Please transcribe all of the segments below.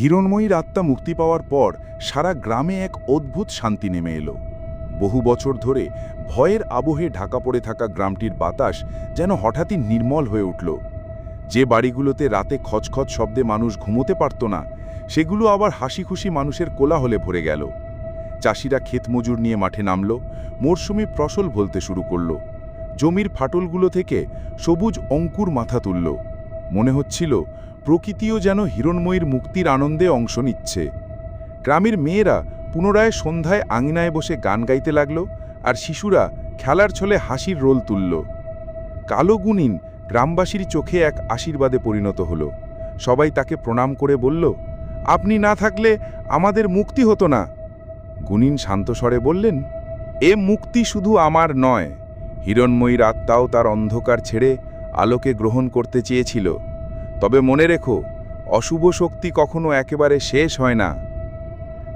হিরণময়ীর আত্মা মুক্তি পাওয়ার পর সারা গ্রামে এক অদ্ভুত শান্তি নেমে এলো। বহু বছর ধরে ভয়ের আবহে ঢাকা পড়ে থাকা গ্রামটির বাতাস যেন হঠাৎই নির্মল হয়ে উঠল। যে বাড়িগুলোতে রাতে খচখচ শব্দে মানুষ ঘুমোতে পারত না, সেগুলো আবার হাসি খুশি মানুষের কোলাহলে ভরে গেল। চাষিরা ক্ষেত মজুর নিয়ে মাঠে নামল, মরশুমি ফসল ভলতে শুরু করল। জমির ফাটলগুলো থেকে সবুজ অঙ্কুর মাথা তুলল। মনে হচ্ছিল প্রকৃতিও যেন হিরণময়ীর মুক্তির আনন্দে অংশ নিচ্ছে। গ্রামের মেয়েরা পুনরায় সন্ধ্যায় আঙিনায় বসে গান গাইতে লাগল আর শিশুরা খেলার ছলে হাসির রোল তুলল। কালো গুণিন গ্রামবাসীর চোখে এক আশীর্বাদে পরিণত হল। সবাই তাকে প্রণাম করে বলল, আপনি না থাকলে আমাদের মুক্তি হতো না। গুণিন শান্তস্বরে বললেন, এ মুক্তি শুধু আমার নয়। হিরণময়ীর আত্মাও তার অন্ধকার ছেড়ে আলোকে গ্রহণ করতে চেয়েছিল। তবে মনে রেখো, অশুভ শক্তি কখনো একেবারে শেষ হয় না।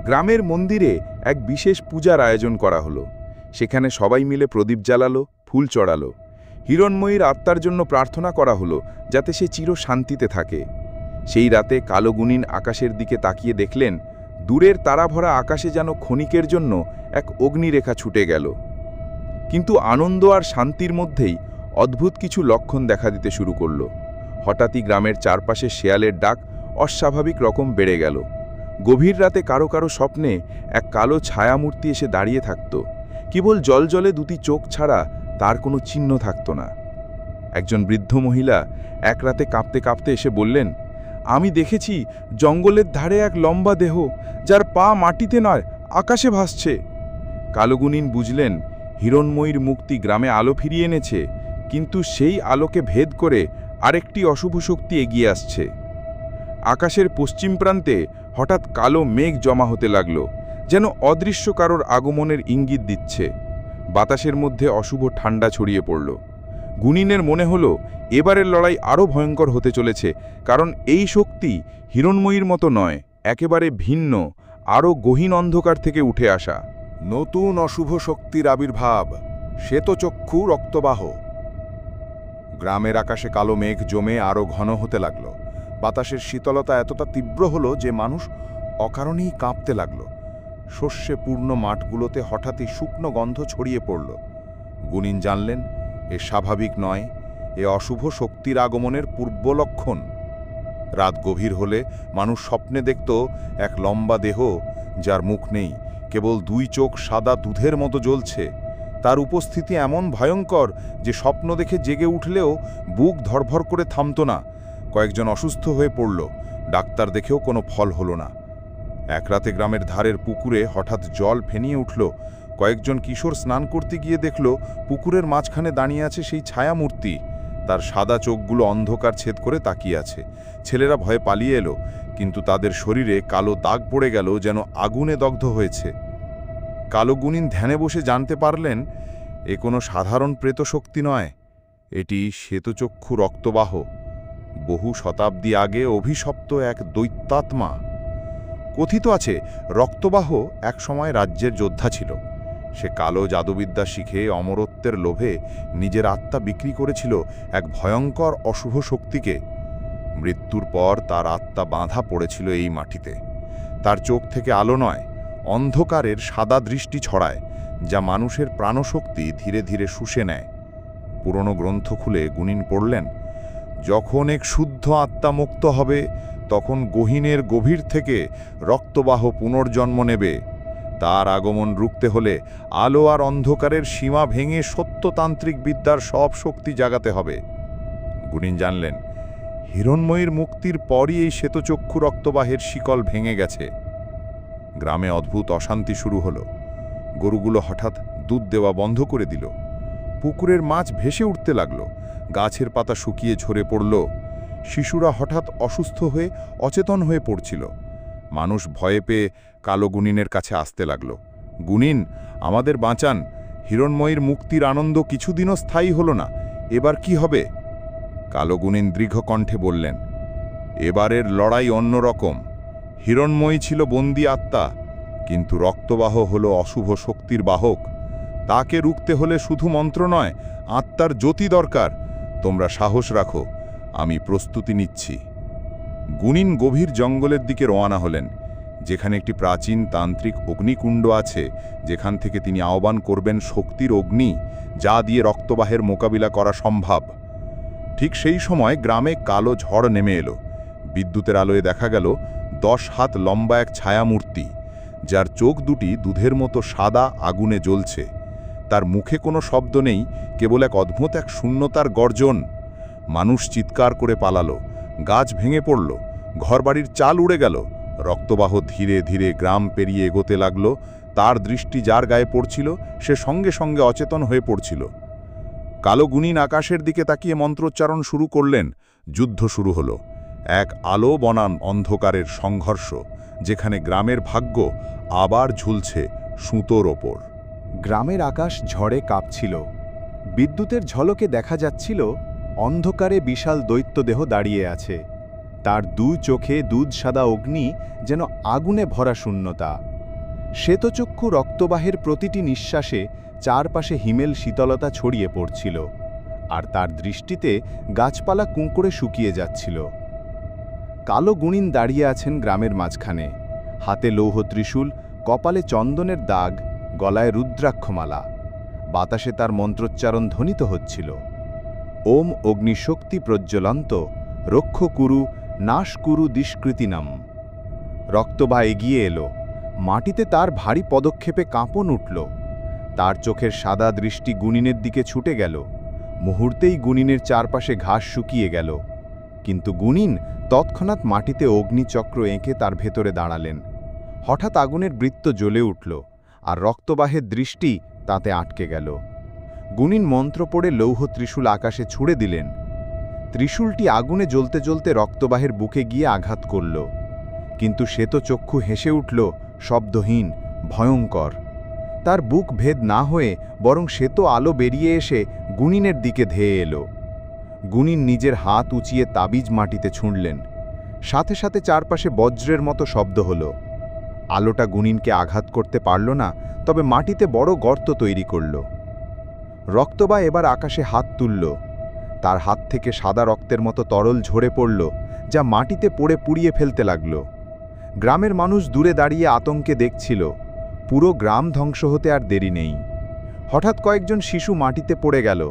গ্রামের মন্দিরে এক বিশেষ পূজার আয়োজন করা হলো। সেখানে সবাই মিলে প্রদীপ জ্বালালো, ফুল চড়ালো। হিরণময়ীর আত্মার জন্য প্রার্থনা করা হলো যাতে সে চির শান্তিতে থাকে। সেই রাতে কালো গুণিন আকাশের দিকে তাকিয়ে দেখলেন, দূরের তারাভরা আকাশে যেন ক্ষণিকের জন্য এক অগ্নিরেখা ছুটে গেল। কিন্তু আনন্দ আর শান্তির মধ্যেই অদ্ভুত কিছু লক্ষণ দেখা দিতে শুরু করল। হঠাৎই গ্রামের চারপাশে শেয়ালের ডাক অস্বাভাবিক রকম বেড়ে গেল। গভীর রাতে কারও কারও স্বপ্নে এক কালো ছায়ামূর্তি এসে দাঁড়িয়ে থাকত। কেবল জলজলে দুটি চোখ ছাড়া তার কোনো চিহ্ন থাকত না। একজন বৃদ্ধ মহিলা এক রাতে কাঁপতে কাঁপতে এসে বললেন, আমি দেখেছি জঙ্গলের ধারে এক লম্বা দেহ, যার পা মাটিতে নয়, আকাশে ভাসছে। কালগুনিন বুঝলেন, হিরণময়ীর মুক্তি গ্রামে আলো ফিরিয়ে এনেছে, কিন্তু সেই আলোকে ভেদ করে আরেকটি অশুভ শক্তি এগিয়ে আসছে। আকাশের পশ্চিম প্রান্তে হঠাৎ কালো মেঘ জমা হতে লাগল, যেন অদৃশ্য কারোর আগমনের ইঙ্গিত দিচ্ছে। বাতাসের মধ্যে অশুভ ঠান্ডা ছড়িয়ে পড়ল। গুনিনের মনে হলো, এবারের লড়াই আরও ভয়ঙ্কর হতে চলেছে, কারণ এই শক্তি হিরণময়ীর মতো নয়, একেবারে ভিন্ন, আরও গহীন অন্ধকার থেকে উঠে আসা। নতুন অশুভ শক্তির আবির্ভাব, শ্বেতচক্ষু রক্তবাহ। গ্রামের আকাশে কালো মেঘ জমে আরও ঘন হতে লাগল। বাতাসের শীতলতা এতটা তীব্র হলো যে মানুষ অকারণেই কাঁপতে লাগল। শস্যে পূর্ণ মাঠগুলোতে হঠাৎই শুকনো গন্ধ ছড়িয়ে পড়ল। গুনিন জানলেন, এ স্বাভাবিক নয়, এ অশুভ শক্তির আগমনের পূর্ব লক্ষণ রাত গভীর হলে মানুষ স্বপ্নে দেখত এক লম্বা দেহ, যার মুখ নেই, কেবল দুই চোখ সাদা দুধের মতো জ্বলছে। তার উপস্থিতি এমন ভয়ঙ্কর যে স্বপ্ন দেখে জেগে উঠলেও বুক ধরভর করে থামত না। কয়েকজন অসুস্থ হয়ে পড়ল। ডাক্তার দেখেও কোনো ফল হলো না। এক রাতে গ্রামের ধারের পুকুরে হঠাৎ জল ফেনিয়ে উঠল। কয়েকজন কিশোর স্নান করতে গিয়ে দেখল, পুকুরের মাঝখানে দাঁড়িয়ে আছে সেই ছায়ামূর্তি। তার সাদা চোখগুলো অন্ধকার ছেদ করে তাকিয়ে আছে। ছেলেরা ভয়ে পালিয়ে এলো, কিন্তু তাদের শরীরে কালো দাগ পড়ে গেল যেন আগুনে দগ্ধ হয়েছে। কালো গুণিন ধ্যানে বসে জানতে পারলেন, এ কোনো সাধারণ প্রেতশক্তি নয়। এটি শ্বেতচক্ষু রক্তবাহ। বহু শতাব্দী আগে অভিশপ্ত এক দৈত্যাত্মা। কথিত আছে, রক্তবাহ একসময় রাজ্যের যোদ্ধা ছিল। সে কালো জাদুবিদ্যা শিখে অমরত্বের লোভে নিজের আত্মা বিক্রি করেছিল এক ভয়ঙ্কর অশুভ শক্তিকে। মৃত্যুর পর তার আত্মা বাঁধা পড়েছিল এই মাটিতে। তার চোখ থেকে আলো নয় অন্ধকারের সাদা দৃষ্টি ছড়ায়, যা মানুষের প্রাণশক্তি ধীরে ধীরে শুষে নেয়। পুরনো গ্রন্থ খুলে গুণিন পড়লেন, যখন এক শুদ্ধ আত্মা মুক্ত হবে, তখন গহিনের গভীর থেকে রক্তবাহ পুনর্জন্ম নেবে। তার আগমন রুখতে হলে আলো আর অন্ধকারের সীমা ভেঙে সত্যতান্ত্রিক বিদ্যার সব শক্তি জাগাতে হবে। গুণিন জানলেন, হিরণময়ীর মুক্তির পরই এই শ্বেতচক্ষু রক্তবাহের শিকল ভেঙে গেছে। গ্রামে অদ্ভুত অশান্তি শুরু হলো। গরুগুলো হঠাৎ দুধ দেওয়া বন্ধ করে দিল। পুকুরের মাছ ভেসে উঠতে লাগল। গাছের পাতা শুকিয়ে ঝরে পড়ল। শিশুরা হঠাৎ অসুস্থ হয়ে অচেতন হয়ে পড়ছিল। মানুষ ভয়ে পেয়ে কালো গুনিনের কাছে আসতে লাগল। গুনিন আমাদের বাঁচান। হিরণময়ীর মুক্তির আনন্দ কিছুদিনও স্থায়ী হল না। এবার কি হবে? কালো গুনিন দীর্ঘ কণ্ঠে বললেন, এবারের লড়াই অন্যরকম। হিরণময়ী ছিল বন্দি আত্মা, কিন্তু রক্তবাহ হল অশুভ শক্তির বাহক। তাকে রুখতে হলে শুধু মন্ত্র নয়, আত্মার জ্যোতি দরকার। তোমরা সাহস রাখো, আমি প্রস্তুতি নিচ্ছি। গুনিন গভীর জঙ্গলের দিকে রওনা হলেন, যেখানে একটি প্রাচীন তান্ত্রিক অগ্নিকুণ্ড আছে, যেখান থেকে তিনি আহ্বান করবেন শক্তির অগ্নি, যা দিয়ে রক্তবাহের মোকাবিলা করা সম্ভব। ঠিক সেই সময় গ্রামে কালো ঝড় নেমে এলো। বিদ্যুতের আলোয় দেখা গেল দশ হাত লম্বা এক ছায়ামূর্তি, যার চোখ দুটি দুধের মতো সাদা আগুনে জ্বলছে। তার মুখে কোনো শব্দ নেই, কেবল এক অদ্ভুত এক শূন্যতার গর্জন। মানুষ চিৎকার করে পালালো, গাছ ভেঙে পড়ল, ঘরবাড়ির চাল উড়ে গেল, রক্তবাহ ধীরে ধীরে গ্রাম পেরিয়ে এগোতে লাগল, তার দৃষ্টি যার গায়ে পড়ছিল, সে সঙ্গে সঙ্গে অচেতন হয়ে পড়ছিল। কালো গুণিন আকাশের দিকে তাকিয়ে মন্ত্রোচ্চারণ শুরু করলেন, যুদ্ধ শুরু হলো। এক আলো বনাম অন্ধকারের সংঘর্ষ, যেখানে গ্রামের ভাগ্য আবার ঝুলছে সুতোর ওপর। গ্রামের আকাশ ঝড়ে কাঁপছিল। বিদ্যুতের ঝলকে দেখা যাচ্ছিল অন্ধকারে বিশাল দৈত্যদেহ দাঁড়িয়ে আছে। তার দু চোখে দুধ সাদা অগ্নি যেন আগুনে ভরা শূন্যতা। শ্বেতচক্ষু রক্তবাহের প্রতিটি নিঃশ্বাসে চারপাশে হিমেল শীতলতা ছড়িয়ে পড়ছিল, আর তার দৃষ্টিতে গাছপালা কুঁকড়ে শুকিয়ে যাচ্ছিল। কালো গুণিন দাঁড়িয়ে আছেন গ্রামের মাঝখানে। হাতে লৌহ ত্রিশূল, কপালে চন্দনের দাগ, গলায় রুদ্রাক্ষমালা। বাতাসে তার মন্ত্রোচ্চারণ ধ্বনিত হচ্ছিল। ওম অগ্নিশক্তি প্রজ্জ্বলন্ত রক্ষ কুরু নাশ কুরু দিষ্কৃতিনাম রক্তবা এগিয়ে এলো। মাটিতে তার ভারী পদক্ষেপে কাঁপন উঠল। তার চোখের সাদা দৃষ্টি গুনিনের দিকে ছুটে গেল। মুহূর্তেই গুনিনের চারপাশে ঘাস শুকিয়ে গেল। কিন্তু গুনিন তৎক্ষণাৎ মাটিতে অগ্নিচক্র এঁকে তার ভেতরে দাঁড়ালেন। হঠাৎ আগুনের বৃত্ত জ্বলে উঠল আর রক্তবাহের দৃষ্টি তাতে আটকে গেল। গুনিন মন্ত্র পড়ে লৌহ ত্রিশূল আকাশে ছুড়ে দিলেন। ত্রিশূলটি আগুনে জ্বলতে জ্বলতে রক্তবাহের বুকে গিয়ে আঘাত করল। কিন্তু সে তো শ্বেতচক্ষু হেসে উঠল, শব্দহীন, ভয়ঙ্কর। তার বুক ভেদ না হয়ে বরং শ্বেত আলো বেরিয়ে এসে গুনিনের দিকে ধেয়ে এলো। গুনিন নিজের হাত উঁচিয়ে তাবিজ মাটিতে ছুঁড়লেন। সাথে সাথে চারপাশে বজ্রের মতো শব্দ হলো। আলোটা গুনিনকে আঘাত করতে পারল না, তবে মাটিতে বড় গর্ত তৈরি করল। রক্তবা এবার আকাশে হাত তুলল। তার হাত থেকে সাদা রক্তের মতো তরল ঝরে পড়ল, যা মাটিতে পড়ে পুড়িয়ে ফেলতে লাগল। গ্রামের মানুষ দূরে দাঁড়িয়ে আতঙ্কে দেখছিল। পুরো গ্রাম ধ্বংস হতে আর দেরি নেই। হঠাৎ কয়েকজন শিশু মাটিতে পড়ে গেল।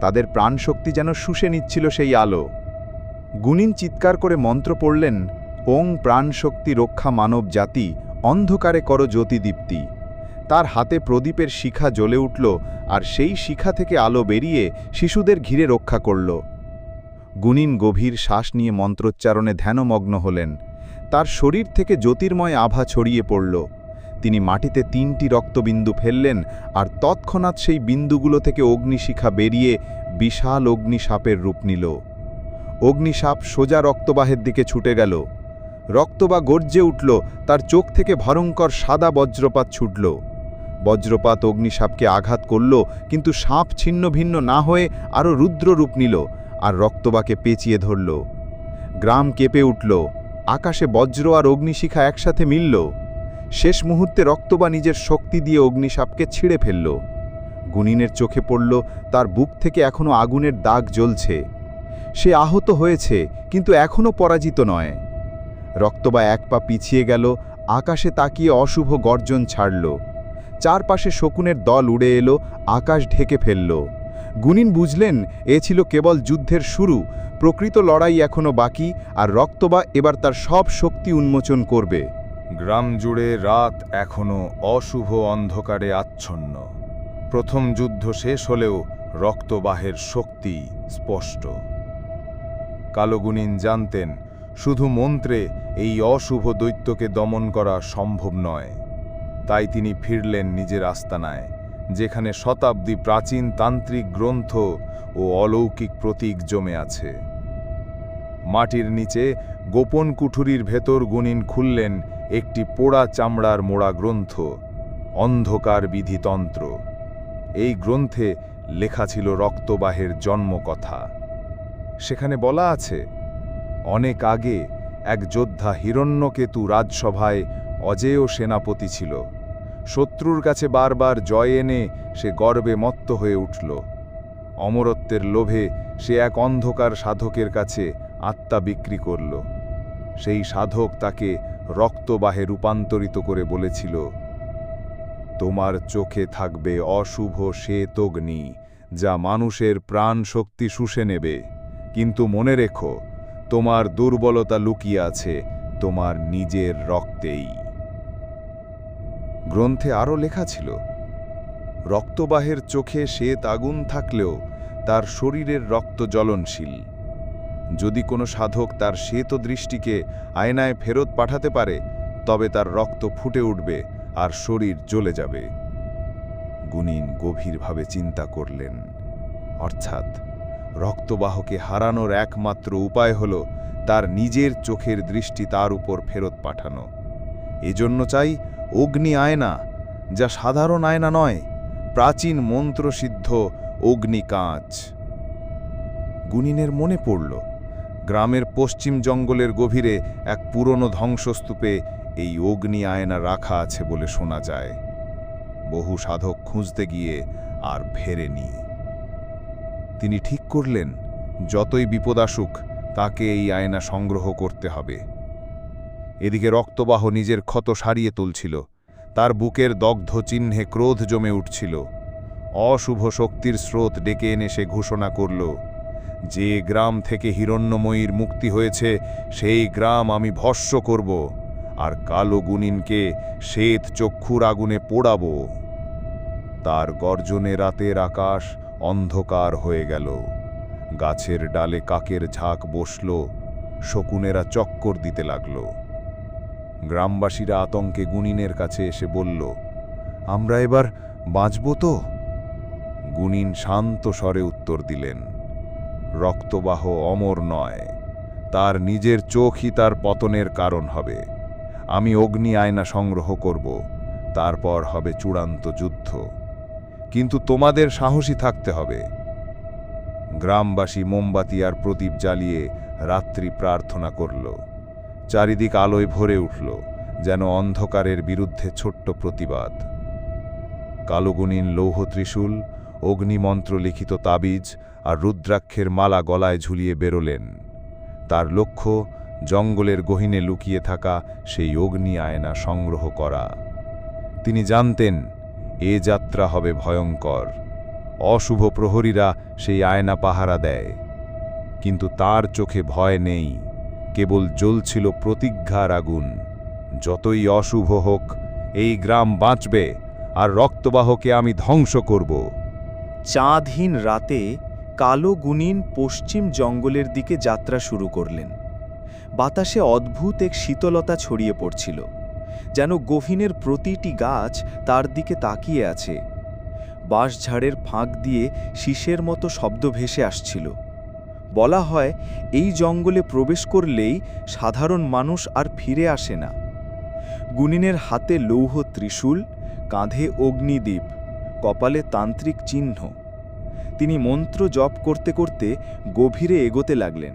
তাদের প্রাণশক্তি যেন শুষে নিচ্ছিল সেই আলো। গুনিন চিৎকার করে মন্ত্র পড়লেন, ওং প্রাণশক্তি রক্ষা মানব জাতি, অন্ধকারে কর জ্যোতিদীপ্তি। তার হাতে প্রদীপের শিখা জ্বলে উঠল আর সেই শিখা থেকে আলো বেরিয়ে শিশুদের ঘিরে রক্ষা করল। গুনিন গভীর শ্বাস নিয়ে মন্ত্রোচ্চারণে ধ্যানমগ্ন হলেন। তার শরীর থেকে জ্যোতির্ময় আভা ছড়িয়ে পড়ল। তিনি মাটিতে তিনটি রক্তবিন্দু ফেললেন আর তৎক্ষণাৎ সেই বিন্দুগুলো থেকে অগ্নিশিখা বেরিয়ে বিশাল অগ্নিসাপের রূপ নিল। অগ্নিসাপ সোজা রক্তবাহের দিকে ছুটে গেল। রক্তবা গর্জে উঠল, তার চোখ থেকে ভয়ঙ্কর সাদা বজ্রপাত ছুটল। বজ্রপাত অগ্নিসাপকে আঘাত করল, কিন্তু সাপ ছিন্ন ভিন্ন না হয়ে আরও রুদ্র রূপ নিল আর রক্তবাকে পেঁচিয়ে ধরল। গ্রাম কেঁপে উঠল। আকাশে বজ্র আর অগ্নিশিখা একসাথে মিলল। শেষ মুহূর্তে রক্তবা নিজের শক্তি দিয়ে অগ্নিসাপকে ছিঁড়ে ফেলল। গুনিনের চোখে পড়ল, তার বুক থেকে এখনও আগুনের দাগ জ্বলছে। সে আহত হয়েছে, কিন্তু এখনও পরাজিত নয়। রক্তবা এক পা পিছিয়ে গেল, আকাশে তাকিয়ে অশুভ গর্জন ছাড়ল। চারপাশে শকুনের দল উড়ে এলো, আকাশ ঢেকে ফেলল। গুনিন বুঝলেন, এ ছিল কেবল যুদ্ধের শুরু, প্রকৃত লড়াই এখনও বাকি, আর রক্তবা এবার তার সব শক্তি উন্মোচন করবে। গ্রাম জুড়ে রাত এখনও অশুভ অন্ধকারে আচ্ছন্ন। প্রথম যুদ্ধ শেষ হলেও রক্তবাহের শক্তি স্পষ্ট। কালোগুনিন জানতেন, শুধু মন্ত্রে এই অশুভ দৈত্যকে দমন করা সম্ভব নয়। তাই তিনি ফিরলেন নিজের আস্তানায়, যেখানে শতাব্দী প্রাচীন তান্ত্রিক গ্রন্থ ও অলৌকিক প্রতীক জমে আছে। মাটির নিচে গোপন কুঠুরির ভেতর গুনিন খুললেন একটি পোড়া চামড়ার মোড়া গ্রন্থ, অন্ধকার বিধিতন্ত্র। এই গ্রন্থে লেখা ছিল রক্তবাহের জন্মকথা। সেখানে বলা আছে, অনেক আগে এক যোদ্ধা হিরণ্যকেতু রাজসভায় অজেয় সেনাপতি ছিল। শত্রুর কাছে বারবার জয় এনে সে গর্বে মত্ত হয়ে উঠল। অমরত্বের লোভে সে এক অন্ধকার সাধকের কাছে আত্মা বিক্রি করল। সেই সাধক তাকে রক্তবাহে রূপান্তরিত করে বলেছিল, তোমার চোখে থাকবে অশুভ শ্বেত অগ্নি, যা মানুষের প্রাণ শক্তি শুষে নেবে। কিন্তু মনে রেখো, তোমার দুর্বলতা লুকিয়ে আছে তোমার নিজের রক্তেই। গ্রন্থে আরও লেখা ছিল, রক্তবাহের চোখে শ্বেত আগুন থাকলেও তার শরীরের রক্ত জ্বলনশীল। যদি কোনো সাধক তার শ্বেত দৃষ্টিকে আয়নায় ফেরত পাঠাতে পারে, তবে তার রক্ত ফুটে উঠবে আর শরীর জ্বলে যাবে। গুনিন গভীরভাবে চিন্তা করলেন। অর্থাৎ রক্তবাহকে হারানোর একমাত্র উপায় হল তার নিজের চোখের দৃষ্টি তার উপর ফেরত পাঠানো। এজন্য চাই অগ্নি আয়না, যা সাধারণ আয়না নয়, প্রাচীন মন্ত্রসিদ্ধ অগ্নি কাঁচ। গুনিনের মনে পড়ল গ্রামের পশ্চিম জঙ্গলের গভীরে এক পুরনো ধ্বংসস্তূপে এই অগ্নি আয়না রাখা আছে বলে শোনা যায়। বহু সাধক খুঁজতে গিয়ে আর ফেরেনি। তিনি ঠিক করলেন, যতই বিপদ আসুক, তাকে এই আয়না সংগ্রহ করতে হবে। এদিকে রক্তবাহ নিজের ক্ষত সারিয়ে তুলছিল, তার বুকের দগ্ধ চিহ্নে ক্রোধ জমে উঠছিল। অশুভ শক্তির স্রোত ডেকে এনে সে ঘোষণা করল যে গ্রাম থেকে হিরণ্যময়ীর মুক্তি হয়েছে, সেই গ্রাম আমি ভস্য করব আর কালো গুনিনকে শ্বেত চক্ষুর আগুনে পোড়াব। তার গর্জনে রাতের আকাশ অন্ধকার হয়ে গেল। গাছের ডালে কাকের ঝাঁক বসল, শকুনেরা চক্কর দিতে লাগল। গ্রামবাসীরা আতঙ্কে গুনিনের কাছে এসে বলল, আমরা এবার বাঁচব তো? গুনিন শান্ত স্বরে উত্তর দিলেন রক্তবাহ অমর নয়। তার নিজের চোখই তার পতনের কারণ হবে। আমি অগ্নি আয়না সংগ্রহ করব, তারপর হবে চূড়ান্ত যুদ্ধ। কিন্তু তোমাদের সাহসী থাকতে হবে। গ্রামবাসী মোমবাতি আর প্রদীপ জ্বালিয়ে রাত্রি প্রার্থনা করল। চারিদিক আলোয় ভরে উঠল, যেন অন্ধকারের বিরুদ্ধে ছোট্ট প্রতিবাদ। কালোগুণীন লৌহ ত্রিশূল অগ্নিমন্ত্র লিখিত তাবিজ আর রুদ্রাক্ষের মালা গলায় ঝুলিয়ে বেরোলেন। তার লক্ষ্য জঙ্গলের গহিনে লুকিয়ে থাকা সেই অগ্নি আয়না সংগ্রহ করা। তিনি জানতেন, এ যাত্রা হবে ভয়ঙ্কর। অশুভ প্রহরীরা সেই আয়না পাহারা দেয়। কিন্তু তার চোখে ভয় নেই, কেবল জ্বলছিল প্রতিজ্ঞার আগুন। যতই অশুভ হোক, এই গ্রাম বাঁচবে আর রক্তবাহকে আমি ধ্বংস করব। চাঁদহীন রাতে কালো গুনিন পশ্চিম জঙ্গলের দিকে যাত্রা শুরু করলেন। বাতাসে অদ্ভুত এক শীতলতা ছড়িয়ে পড়ছিল, যেন গভীনের প্রতিটি গাছ তার দিকে তাকিয়ে আছে। বাঁশঝাড়ের ফাঁক দিয়ে শীষের মতো শব্দ ভেসে আসছিল। বলা হয়, এই জঙ্গলে প্রবেশ করলেই সাধারণ মানুষ আর ফিরে আসে না। গুনিনের হাতে লৌহ ত্রিশূল, কাঁধে অগ্নিদ্বীপ কপালে তান্ত্রিক চিহ্ন। তিনি মন্ত্র জপ করতে করতে গভীরে এগোতে লাগলেন।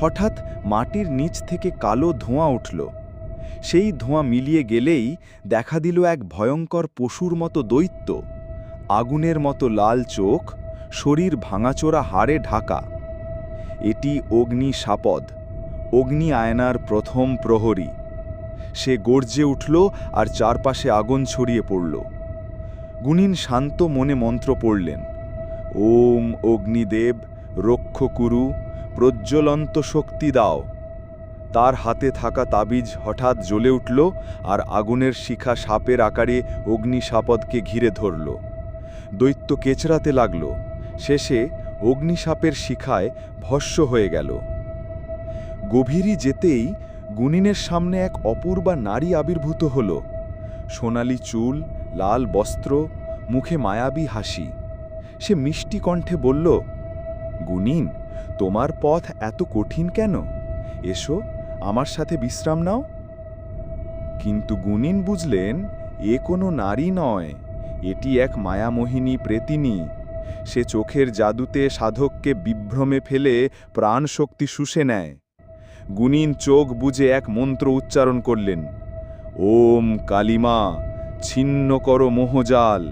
হঠাৎ মাটির নিচ থেকে কালো ধোঁয়া উঠল। সেই ধোঁয়া মিলিয়ে গেলেই দেখা দিল এক ভয়ঙ্কর পশুর মতো দৈত্য। আগুনের মতো লাল চোখ, শরীর ভাঙাচোরা হাড়ে ঢাকা। এটি অগ্নি সাপদ, অগ্নি আয়নার প্রথম প্রহরী। সে গর্জে উঠল আর চারপাশে আগুন ছড়িয়ে পড়ল। গুণিন শান্ত মনে মন্ত্র পড়লেন। ওম অগ্নিদেব রক্ষ কুরু প্রজ্বলন্ত শক্তি দাও। তার হাতে থাকা তাবিজ হঠাৎ জ্বলে উঠল আর আগুনের শিখা সাপের আকারে অগ্নিসাপদকে ঘিরে ধরল। দৈত্য কেচড়াতে লাগল। শেষে অগ্নিসাপের শিখায় ভস্য হয়ে গেল। গভীরই যেতেই গুনিনের সামনে এক অপূর্বা নারী আবির্ভূত হল। সোনালি চুল, লাল বস্ত্র, মুখে মায়াবী হাসি। সে মিষ্টি কণ্ঠে বলল গুনিন তোমার পথ এত কঠিন কেন? এসো, আমার সাথে বিশ্রাম নাও। কিন্তু গুনিন বুঝলেন, এ কোনো নারী নয়, এটি এক মায়ামোহিনী প্রেতিনী। সে চোখের জাদুতে সাধককে বিভ্রমে ফেলে প্রাণশক্তি শুষে নেয়। গুনিন চোখ বুজে এক মন্ত্র উচ্চারণ করলেন, ওম কালিমা, ছিন্ন করো মোহজাল।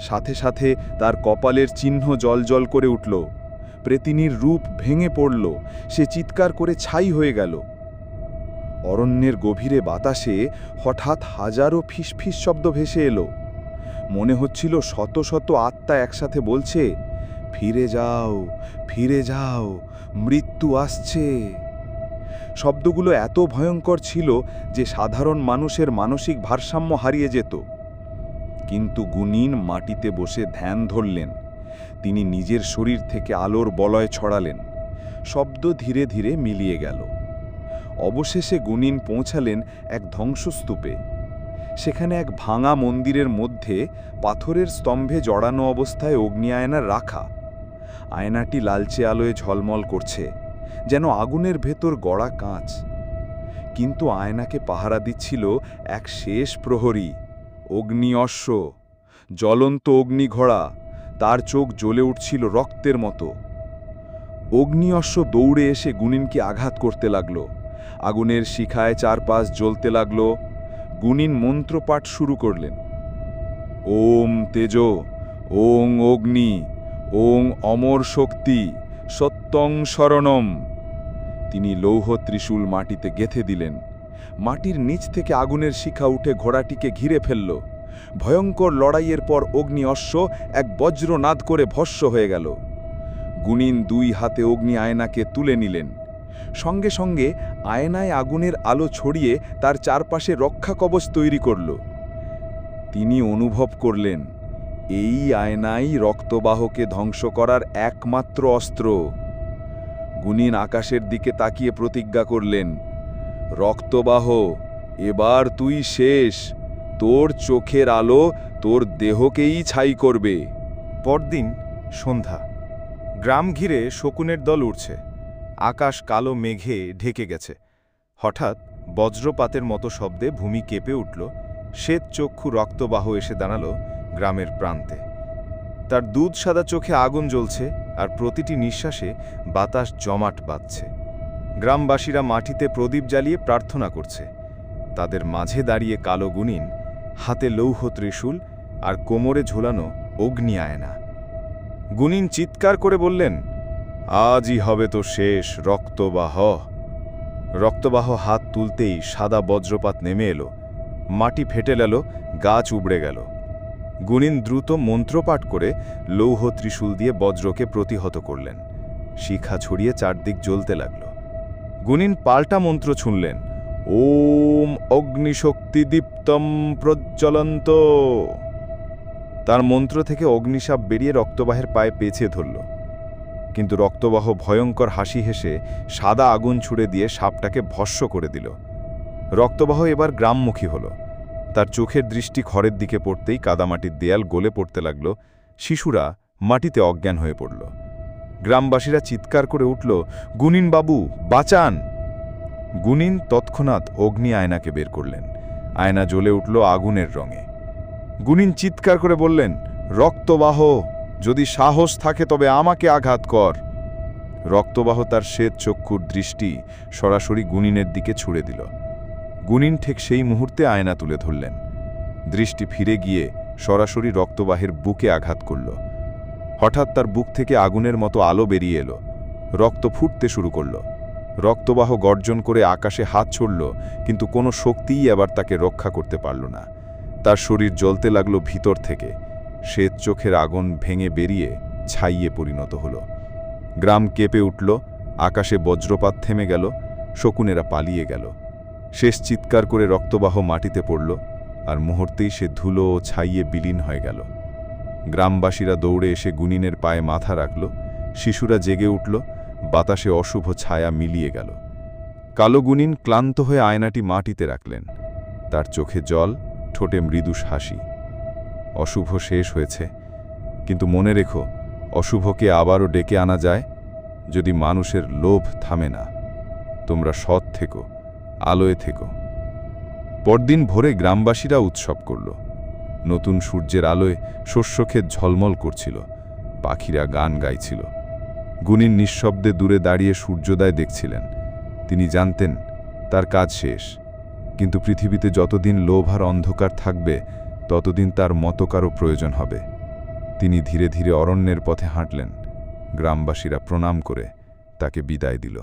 সাথে সাথে তার কপালের চিহ্ন জলজল করে উঠল। প্রেতিনীর রূপ ভেঙে পড়ল। সে চিৎকার করে ছাই হয়ে গেল। অরণ্যের গভীরে বাতাসে হঠাৎ হাজারো ফিসফিস শব্দ ভেসে এলো। মনে হচ্ছিল শত শত আত্মা একসাথে বলছে, ফিরে যাও ফিরে যাও, মৃত্যু আসছে। শব্দগুলো এত ভয়ঙ্কর ছিল যে সাধারণ মানুষের মানসিক ভারসাম্য হারিয়ে যেত। কিন্তু গুনিন মাটিতে বসে ধ্যান ধরলেন। তিনি নিজের শরীর থেকে আলোর বলয় ছড়ালেন। শব্দ ধীরে ধীরে মিলিয়ে গেল। অবশেষে গুনিন পৌঁছালেন এক ধ্বংসস্তূপে। সেখানে এক ভাঙা মন্দিরের মধ্যে পাথরের স্তম্ভে জড়ানো অবস্থায় অগ্নি আয়না রাখা। আয়নাটি লালচে আলোয় ঝলমল করছে, যেন আগুনের ভেতর গড়া কাঁচ। কিন্তু আয়নাকে পাহারা দিচ্ছিল এক শেষ প্রহরী। অগ্নি অশ্ব জ্বলন্ত অগ্নিঘোড়া, তার চোখ জ্বলে উঠছিল রক্তের মতো। অগ্নি অশ্ব দৌড়ে এসে গুনিনকে আঘাত করতে লাগল। আগুনের শিখায় চারপাশ জ্বলতে লাগল। গুনিন মন্ত্রপাঠ শুরু করলেন। ওম তেজ, ওং অগ্নি, ওং অমর শক্তি, সত্যং শরণম। তিনি লৌহ ত্রিশূল মাটিতে গেথে দিলেন। মাটির নিচ থেকে আগুনের শিখা উঠে ঘোড়াটিকে ঘিরে ফেলল। ভয়ঙ্কর লড়াইয়ের পর অগ্নি অশ্ব এক বজ্রনাদ করে ভস্য হয়ে গেল। গুনিন দুই হাতে অগ্নি আয়নাকে তুলে নিলেন। সঙ্গে সঙ্গে আয়নায় আগুনের আলো ছড়িয়ে তার চারপাশে রক্ষা কবচ তৈরি করল। তিনি অনুভব করলেন, এই আয়নাই রক্তবাহকে ধ্বংস করার একমাত্র অস্ত্র। গুনিন আকাশের দিকে তাকিয়ে প্রতিজ্ঞা করলেন রক্তবাহ, এবার তুই শেষ। তোর চোখের আলো তোর দেহকেই ছাই করবে। পরদিন সন্ধ্যা। গ্রাম ঘিরে শকুনের দল উঠছে আকাশ কালো মেঘে ঢেকে গেছে। হঠাৎ বজ্রপাতের মতো শব্দে ভূমি কেঁপে উঠল। শ্বেত চক্ষু রক্তবাহ এসে দাঁড়াল গ্রামের প্রান্তে। তার দুধ সাদা চোখে আগুন জ্বলছে আর প্রতিটি নিঃশ্বাসে বাতাস জমাট বাঁধছে। গ্রামবাসীরা মাটিতে প্রদীপ জ্বালিয়ে প্রার্থনা করছে। তাদের মাঝে দাঁড়িয়ে কালো গুনিন হাতে লৌহ ত্রিশূল আর কোমরে ঝোলানো অগ্নি আয়না। গুনিন চিৎকার করে বললেন, আজই হবে তো শেষ রক্তবাহ। রক্তবাহ হাত তুলতেই সাদা বজ্রপাত নেমে এলো, মাটি ফেটে গেল, গাছ উবড়ে গেল। গুনিন দ্রুত মন্ত্রপাঠ করে লৌহ ত্রিশূল দিয়ে বজ্রকে প্রতিহত করলেন। শিখা ছড়িয়ে চারদিক জ্বলতে লাগল। গুনিন পাল্টা মন্ত্র ছুনলেন ওম অগ্নিশক্তি দীপ্তম প্রজ্বলন্ত। তার মন্ত্র থেকে অগ্নিসাপ বেরিয়ে রক্তবাহের পায়ে পেঁচে ধরল। কিন্তু রক্তবাহ ভয়ঙ্কর হাসি হেসে সাদা আগুন ছুড়ে দিয়ে সাপটাকে ভস্য করে দিল। রক্তবাহ এবার গ্রামমুখী হল। তার চোখের দৃষ্টি খড়ের দিকে পড়তেই কাদামাটির দেয়াল গলে পড়তে লাগল। শিশুরা মাটিতে অজ্ঞান হয়ে পড়ল। গ্রামবাসীরা চিৎকার করে উঠল, গুনিন বাবু, বাঁচান! গুনিন তৎক্ষণাৎ অগ্নি আয়নাকে বের করলেন। আয়না জ্বলে উঠল আগুনের রঙে। গুনিন চিৎকার করে বললেন, রক্তবাহ, যদি সাহস থাকে তবে আমাকে আঘাত কর। রক্তবাহ তার শ্বেত চক্ষুর দৃষ্টি সরাসরি গুনিনের দিকে ছুড়ে দিল। গুনিন ঠিক সেই মুহূর্তে আয়না তুলে ধরলেন। দৃষ্টি ফিরে গিয়ে সরাসরি রক্তবাহের বুকে আঘাত করল। হঠাৎ তার বুক থেকে আগুনের মতো আলো বেরিয়ে এলো। রক্ত ফুটতে শুরু করল। রক্তবাহ গর্জন করে আকাশে হাত ছড়ল, কিন্তু কোনো শক্তিই আবার তাকে রক্ষা করতে পারল না। তার শরীর জ্বলতে লাগল ভিতর থেকে। শ্বেত চোখের আগুন ভেঙে বেরিয়ে ছাইয়ে পরিণত হলো। গ্রাম কেঁপে উঠল, আকাশে বজ্রপাত থেমে গেল, শকুনেরা পালিয়ে গেল। শেষ চিৎকার করে রক্তবাহ মাটিতে পড়ল, আর মুহূর্তেই সে ধুলো ও ছাইয়ে বিলীন হয়ে গেল। গ্রামবাসীরা দৌড়ে এসে গুনিনের পায়ে মাথা রাখল, শিশুরা জেগে উঠল, বাতাসে অশুভ ছায়া মিলিয়ে গেল। কালো গুনিন ক্লান্ত হয়ে আয়নাটি মাটিতে রাখলেন। তার চোখে জল, ঠোঁটে মৃদুস হাসি। অশুভ শেষ হয়েছে। কিন্তু মনে রেখো, অশুভকে আবারও ডেকে আনা যায় যদি মানুষের লোভ থামে না। তোমরা সৎ থেকো, আলোয় থেকো। পরদিন ভোরে গ্রামবাসীরা উৎসব করল। নতুন সূর্যের আলোয় শস্যক্ষেত ঝলমল করছিল। পাখিরা গান গাইছিল। গুণিন নিঃশব্দে দূরে দাঁড়িয়ে সূর্যোদয় দেখছিলেন। তিনি জানতেন, তার কাজ শেষ। কিন্তু পৃথিবীতে যতদিন লোভ আর অন্ধকার থাকবে, ততদিন তার মতো কারও প্রয়োজন হবে। তিনি ধীরে ধীরে অরণ্যের পথে হাঁটলেন। গ্রামবাসীরা প্রণাম করে তাকে বিদায় দিল।